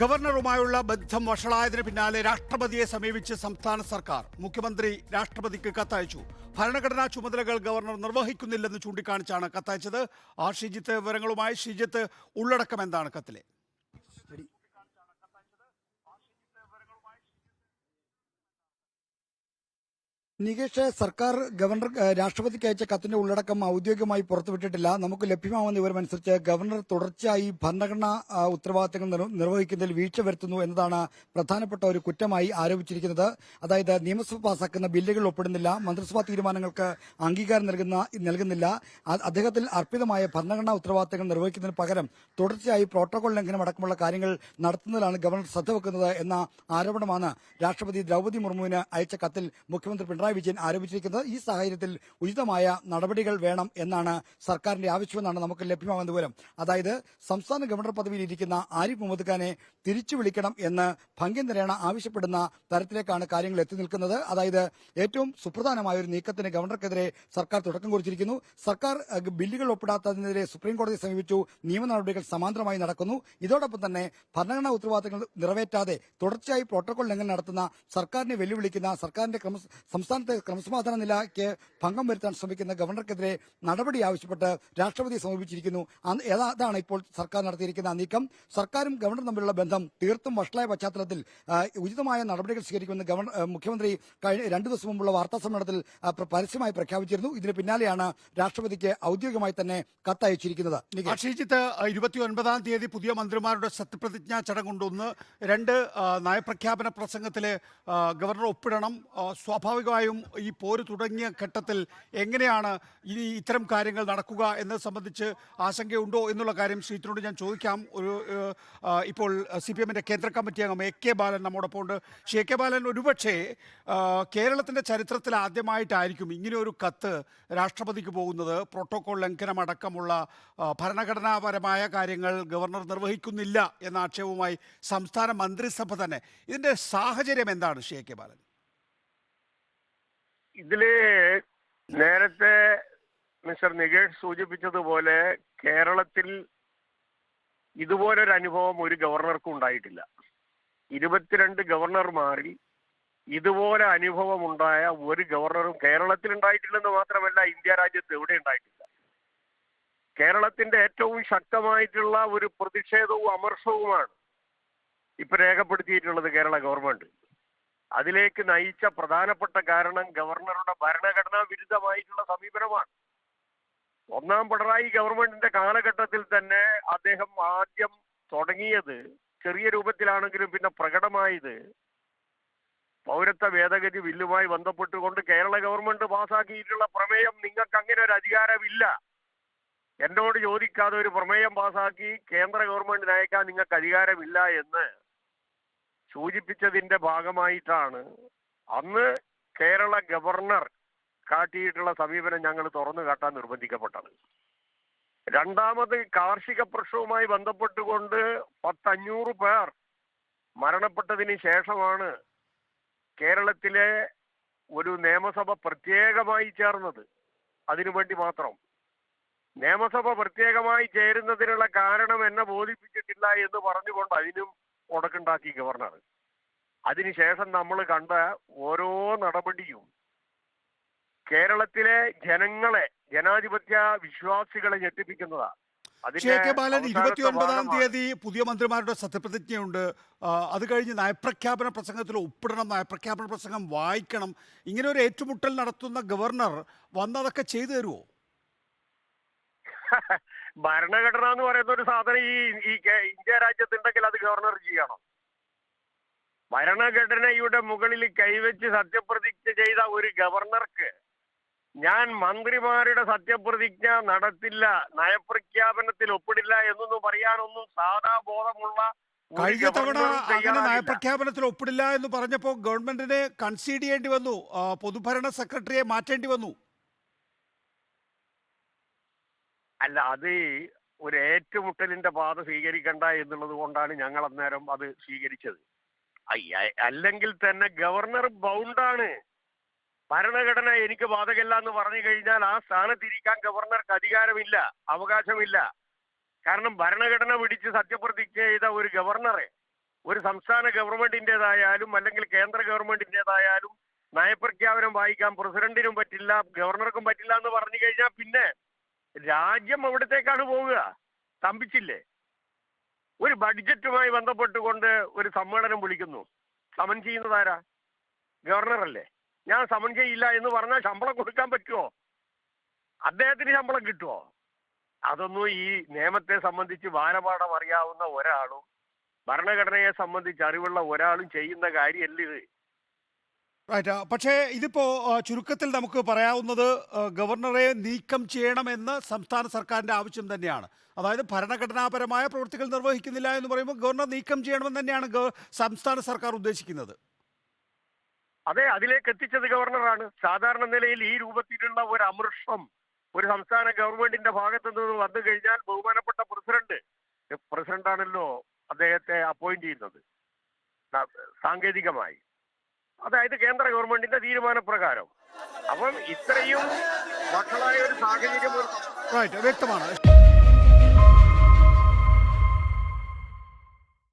ഗവർണറുമായുള്ള ബന്ധം വഷളായതിന് പിന്നാലെ രാഷ്ട്രപതിയെ സമീപിച്ച് സംസ്ഥാന സർക്കാർ മുഖ്യമന്ത്രി രാഷ്ട്രപതിക്ക് കത്തയച്ചു. ഭരണഘടനാ ചുമതലകൾ ഗവർണർ നിർവഹിക്കുന്നില്ലെന്ന് ചൂണ്ടിക്കാണിച്ചാണ് കത്തയച്ചത്. ആ ഷിജിത്ത് വിവരങ്ങളുമായി ഷിജിത്ത് ഉള്ളടക്കം എന്താണ് കത്തിലെ? നികേഷ് സർക്കാർ ഗവർണർ രാഷ്ട്രപതിക്ക് അയച്ച കത്തിന്റെ ഉള്ളടക്കം ഔദ്യോഗികമായി പുറത്തുവിട്ടിട്ടില്ല. നമുക്ക് ലഭ്യമാവുന്ന വിവരമനുസരിച്ച് ഗവർണർ തുടർച്ചയായി ഭരണഘടനാ ഉത്തരവാദിത്തങ്ങൾ നിർവഹിക്കുന്നതിൽ വീഴ്ച വരുത്തുന്നു എന്നതാണ് പ്രധാനപ്പെട്ട ഒരു കുറ്റമായി ആരോപിച്ചിരിക്കുന്നത്. അതായത് നിയമസഭ പാസാക്കുന്ന ബില്ലുകൾ ഒപ്പിടുന്നില്ല. മന്ത്രിസഭാ തീരുമാനങ്ങൾക്ക് അംഗീകാരം നൽകുന്ന നൽകുന്നില്ല. അദ്ദേഹത്തിൽ അർപ്പിതമായ ഭരണഘടനാ ഉത്തരവാദിത്തങ്ങൾ നിർവഹിക്കുന്നതിന് പകരം തുടർച്ചയായി പ്രോട്ടോകോൾ ലംഘനം അടക്കമുള്ള കാര്യങ്ങൾ നടത്തുന്നതിലാണ് ഗവർണർ ശ്രദ്ധ വെക്കുന്നത് എന്ന ആരോപണമാണ് രാഷ്ട്രപതി ദ്രൗപദി മുർമുവിന് അയച്ച കത്തിൽ മുഖ്യമന്ത്രി പിണറായി വിജയൻ ആരോപിച്ചിരിക്കുന്നത് ഈ സാഹചര്യത്തിൽ ഉചിതമായ നടപടികൾ വേണം എന്നാണ് സർക്കാരിന്റെ ആവശ്യമെന്നാണ് നമുക്ക് ലഭ്യമാകുന്ന വിവരം. അതായത് സംസ്ഥാന ഗവർണർ പദവിയിൽ ഇരിക്കുന്ന ആരിഫ് മുഹമ്മദ് ഖാനെ തിരിച്ചു വിളിക്കണം എന്ന് ഭംഗ്യം നിരേണ ആവശ്യപ്പെടുന്ന തരത്തിലേക്കാണ് കാര്യങ്ങൾ എത്തി നിൽക്കുന്നത്. അതായത് ഏറ്റവും സുപ്രധാനമായ ഒരു നീക്കത്തിന് ഗവർണർക്കെതിരെ സർക്കാർ തുടക്കം കുറിച്ചിരിക്കുന്നു. സർക്കാർ ബില്ലുകൾ ഒപ്പിടാത്തതിനെതിരെ സുപ്രീംകോടതിയെ സമീപിച്ചു. നിയമ നടപടികൾ സമാന്തരമായി നടക്കുന്നു. ഇതോടൊപ്പം തന്നെ ഭരണഘടനാ ഉത്തരവാദിത്തങ്ങൾ നിറവേറ്റാതെ തുടർച്ചയായി പ്രോട്ടോകോൾ ലംഘനം നടത്തുന്ന സർക്കാരിനെ വെല്ലുവിളിക്കുന്ന സർക്കാരിന്റെ ക്രമ സംസ്ഥാനത്തെ ക്രമസമാധാന നിലയ്ക്ക് ഭംഗം വരുത്താൻ ശ്രമിക്കുന്ന ഗവർണർക്കെതിരെ നടപടി ആവശ്യപ്പെട്ട് രാഷ്ട്രപതിയെ സമീപിച്ചിരിക്കുന്നു. അതാണ് ഇപ്പോൾ സർക്കാർ നടത്തിയിരിക്കുന്ന നീക്കം. സർക്കാരും ഗവർണറും തമ്മിലുള്ള ബന്ധം തീർത്തും വഷളായ പശ്ചാത്തലത്തിൽ ഉചിതമായ നടപടികൾ സ്വീകരിക്കുമെന്ന് ഗവർണർ മുഖ്യമന്ത്രി കഴിഞ്ഞ രണ്ടു ദിവസം മുമ്പുള്ള വാർത്താ സമ്മേളനത്തിൽ പരസ്യമായി പ്രഖ്യാപിച്ചിരുന്നു. ഇതിന് പിന്നാലെയാണ് രാഷ്ട്രപതിക്ക് ഔദ്യോഗികമായി തന്നെ കത്തയച്ചിരിക്കുന്നത്. ആർ ഇരുപത്തി ഒൻപതാം തീയതി പുതിയ മന്ത്രിമാരുടെ സത്യപ്രതിജ്ഞാ ചടങ്ങുണ്ടൊന്ന് രണ്ട് നയപ്രഖ്യാപന പ്രസംഗത്തിൽ ഗവർണർ ഒപ്പിടണം. ആ, സ്വാഭാവികമായും ഈ പോര് തുടങ്ങിയ ഘട്ടത്തിൽ എങ്ങനെയാണ് ഇനി ഇത്തരം കാര്യങ്ങൾ നടക്കുക എന്നത് സംബന്ധിച്ച് ആശങ്കയുണ്ടോ എന്നുള്ള കാര്യം ശ്രീത്തിനോട് ഞാൻ ചോദിക്കാം. ഒരു ഇപ്പോൾ സി പി എമ്മിന്റെ കേന്ദ്ര കമ്മിറ്റി അംഗം എ കെ ബാലൻ നമ്മോടൊപ്പം ഉണ്ട്. ശ്രീ എ കെ ബാലൻ ഒരുപക്ഷേ കേരളത്തിന്റെ ചരിത്രത്തിൽ ആദ്യമായിട്ടായിരിക്കും ഇങ്ങനെ ഒരു കത്ത് രാഷ്ട്രപതിക്ക് പോകുന്നത്. പ്രോട്ടോകോൾ ലംഘനമടക്കമുള്ള ഭരണഘടനാപരമായ കാര്യങ്ങൾ ഗവർണർ നിർവഹിക്കുന്നില്ല എന്ന ആക്ഷേപവുമായി സംസ്ഥാന മന്ത്രിസഭ തന്നെ. ഇതിന്റെ സാഹചര്യം എന്താണ് ശ്രീ എ കെ ബാലൻ? ഇതിൽ നേരത്തെ മിസ്റ്റർ നികേഷ് സൂചിപ്പിച്ചതുപോലെ കേരളത്തിൽ ഇതുപോലൊരു അനുഭവം ഒരു ഗവർണർക്കും ഉണ്ടായിട്ടില്ല. ഇരുപത്തിരണ്ട് ഗവർണർമാരിൽ ഇതുപോലെ അനുഭവം ഉണ്ടായ ഒരു ഗവർണറും കേരളത്തിൽ ഉണ്ടായിട്ടില്ലെന്ന് മാത്രമല്ല ഇന്ത്യ രാജ്യത്ത് എവിടെ ഉണ്ടായിട്ടില്ല. കേരളത്തിന്റെ ഏറ്റവും ശക്തമായിട്ടുള്ള ഒരു പ്രതിഷേധവും അമർഷവുമാണ് ഇപ്പൊ രേഖപ്പെടുത്തിയിട്ടുള്ളത് കേരള ഗവൺമെന്റ്. അതിലേക്ക് നയിച്ച പ്രധാനപ്പെട്ട കാരണം ഗവർണറുടെ ഭരണഘടനാ വിരുദ്ധമായിട്ടുള്ള സമീപനമാണ്. ഒന്നാം പിണറായി ഗവൺമെന്റിന്റെ കാലഘട്ടത്തിൽ തന്നെ അദ്ദേഹം ആദ്യം തുടങ്ങിയത് ചെറിയ രൂപത്തിലാണെങ്കിലും പിന്നെ പ്രകടമായത് പൗരത്വ ഭേദഗതി ബില്ലുമായി ബന്ധപ്പെട്ടുകൊണ്ട് കേരള ഗവൺമെന്റ് പാസാക്കിയിട്ടുള്ള പ്രമേയം നിങ്ങൾക്ക് അങ്ങനെ ഒരു അധികാരമില്ല. എന്നോട് ചോദിക്കാതെ ഒരു പ്രമേയം പാസാക്കി കേന്ദ്ര ഗവൺമെന്റിന് അയക്കാൻ നിങ്ങൾക്ക് അധികാരമില്ല എന്ന് സൂചിപ്പിച്ചതിന്റെ ഭാഗമായിട്ടാണ് അന്ന് കേരള ഗവർണർ കാട്ടിയിട്ടുള്ള സമീപനം ഞങ്ങൾ തുറന്നു കാട്ടാൻ നിർബന്ധിക്കപ്പെട്ടത്. രണ്ടാമത് കാർഷിക പ്രശ്നവുമായി ബന്ധപ്പെട്ടുകൊണ്ട് പത്തഞ്ഞൂറ് പേർ മരണപ്പെട്ടതിന് ശേഷമാണ് കേരളത്തിലെ ഒരു നിയമസഭ പ്രത്യേകമായി ചേർന്നത്. അതിനുവേണ്ടി മാത്രം. നിയമസഭ പ്രത്യേകമായി ചേരുന്നതിനുള്ള കാരണം എന്നെ ബോധിപ്പിച്ചിട്ടില്ല എന്ന് പറഞ്ഞുകൊണ്ട് അതിനും ഉടക്കുണ്ടാക്കി ഗവർണർ. അതിനുശേഷം നമ്മൾ കണ്ട ഓരോ നടപടിയും കേരളത്തിലെ ജനങ്ങളെ ജനാധിപത്യ വിശ്വാസികളെ ഞെട്ടിപ്പിക്കുന്നതാണ് കെ ബാലൻ അവസാനത്തെ ഇരുപത്തി ഒൻപതാം തീയതി പുതിയ മന്ത്രിമാരുടെ സത്യപ്രതിജ്ഞയുണ്ട്. അത് കഴിഞ്ഞ് നയപ്രഖ്യാപന പ്രസംഗത്തിൽ ഒപ്പിടണം നയപ്രഖ്യാപന പ്രസംഗം വായിക്കണം. ഇങ്ങനെ ഒരു ഏറ്റുമുട്ടൽ നടത്തുന്ന ഗവർണർ വന്നതൊക്കെ ചെയ്തു തരുമോ ഭരണഘടന എന്ന് പറയുന്ന ഒരു സാധനം ഈ ഈ ഇന്ത്യ രാജ്യത്തുണ്ടെങ്കിൽ അത് ഗവർണർ ചെയ്യണം. ഭരണഘടനയുടെ മുകളിൽ കൈവച്ച് സത്യപ്രതിജ്ഞ ചെയ്ത ഒരു ഗവർണർക്ക് ഞാൻ മന്ത്രിമാരുടെ സത്യപ്രതിജ്ഞ നടത്തില്ല നയപ്രഖ്യാപനത്തിൽ ഒപ്പിടില്ല എന്നൊന്നും പറയാനൊന്നും സാധാ ബോധമുള്ള കഴിഞ്ഞ തവണ അങ്ങനെ നയപ്രഖ്യാപനത്തിൽ ഒപ്പിടില്ല എന്ന് പറഞ്ഞപ്പോൾ ഗവൺമെന്റിനെ കൺസീഡ് ചെയ്യേണ്ടി വന്നു. പൊതുഭരണ സെക്രട്ടറിയെ മാറ്റേണ്ടി വന്നു. അല്ല അത് ഒരു ഏറ്റുമുട്ടലിന്റെ പാത സ്വീകരിക്കണ്ട എന്നുള്ളത് കൊണ്ടാണ് ഞങ്ങൾ അന്നേരം അത് സ്വീകരിച്ചത്. അല്ലെങ്കിൽ തന്നെ ഗവർണർ ബൗണ്ടാണ്. ഭരണഘടന എനിക്ക് ബാധകല്ല എന്ന് പറഞ്ഞു കഴിഞ്ഞാൽ ആ സ്ഥാനത്തിരിക്കാൻ ഗവർണർക്ക് അധികാരമില്ല അവകാശമില്ല. കാരണം ഭരണഘടന പിടിച്ച് സത്യപ്രതിജ്ഞ ചെയ്ത ഒരു ഗവർണറെ ഒരു സംസ്ഥാന ഗവൺമെന്റിന്റെതായാലും അല്ലെങ്കിൽ കേന്ദ്ര ഗവൺമെന്റിന്റെതായാലും നയപ്രഖ്യാപനം വായിക്കാൻ പ്രസിഡന്റിനും പറ്റില്ല ഗവർണർക്കും പറ്റില്ല എന്ന് പറഞ്ഞു കഴിഞ്ഞാൽ പിന്നെ രാജ്യം അവിടത്തേക്കാണ് പോവുക. സ്തംഭിച്ചില്ലേ? ഒരു ബഡ്ജറ്റുമായി ബന്ധപ്പെട്ടുകൊണ്ട് ഒരു സമ്മേളനം വിളിക്കുന്നു. സമൻ ചെയ്യുന്നതാരാ? ഗവർണറല്ലേ? ഞാൻ സമൻ ചെയ്യില്ല എന്ന് പറഞ്ഞാൽ ശമ്പളം കൊടുക്കാൻ പറ്റുമോ അദ്ദേഹത്തിന് ശമ്പളം കിട്ടുമോ അതൊന്നും ഈ നിയമത്തെ സംബന്ധിച്ച് വാനപാഠം അറിയാവുന്ന ഒരാളും ഭരണഘടനയെ സംബന്ധിച്ച് അറിവുള്ള ഒരാളും ചെയ്യുന്ന കാര്യമല്ല ഇത്? റൈറ്റ് പക്ഷേ ഇതിപ്പോ ചുരുക്കത്തിൽ നമുക്ക് പറയാവുന്നത് ഗവർണറെ നീക്കം ചെയ്യണമെന്ന് സംസ്ഥാന സർക്കാരിന്റെ ആവശ്യം തന്നെയാണ്. അതായത് ഭരണഘടനാപരമായ പ്രവൃത്തികൾ നിർവഹിക്കുന്നില്ല എന്ന് പറയുമ്പോൾ ഗവർണർ നീക്കം ചെയ്യണമെന്ന് തന്നെയാണ് സംസ്ഥാന സർക്കാർ ഉദ്ദേശിക്കുന്നത്. അതെ അതിലേക്ക് എത്തിച്ചത് ഗവർണറാണ്. സാധാരണ നിലയിൽ ഈ രൂപത്തിലുള്ള ഒരു അമൃഷം ഒരു സംസ്ഥാന ഗവൺമെന്റിന്റെ ഭാഗത്തു നിന്ന് വന്നു കഴിഞ്ഞാൽ ബഹുമാനപ്പെട്ട പ്രസിഡന്റ് പ്രസിഡന്റാണല്ലോ അദ്ദേഹത്തെ അപ്പോയിന്റ് ചെയ്യുന്നത്. സാങ്കേതികമായി. അതായത് കേന്ദ്ര ഗവൺമെന്റിന്റെ തീരുമാനപ്രകാരം. അപ്പം ഇത്രയും വഷളായ ഒരു സാഹചര്യം വ്യക്തമാണ്.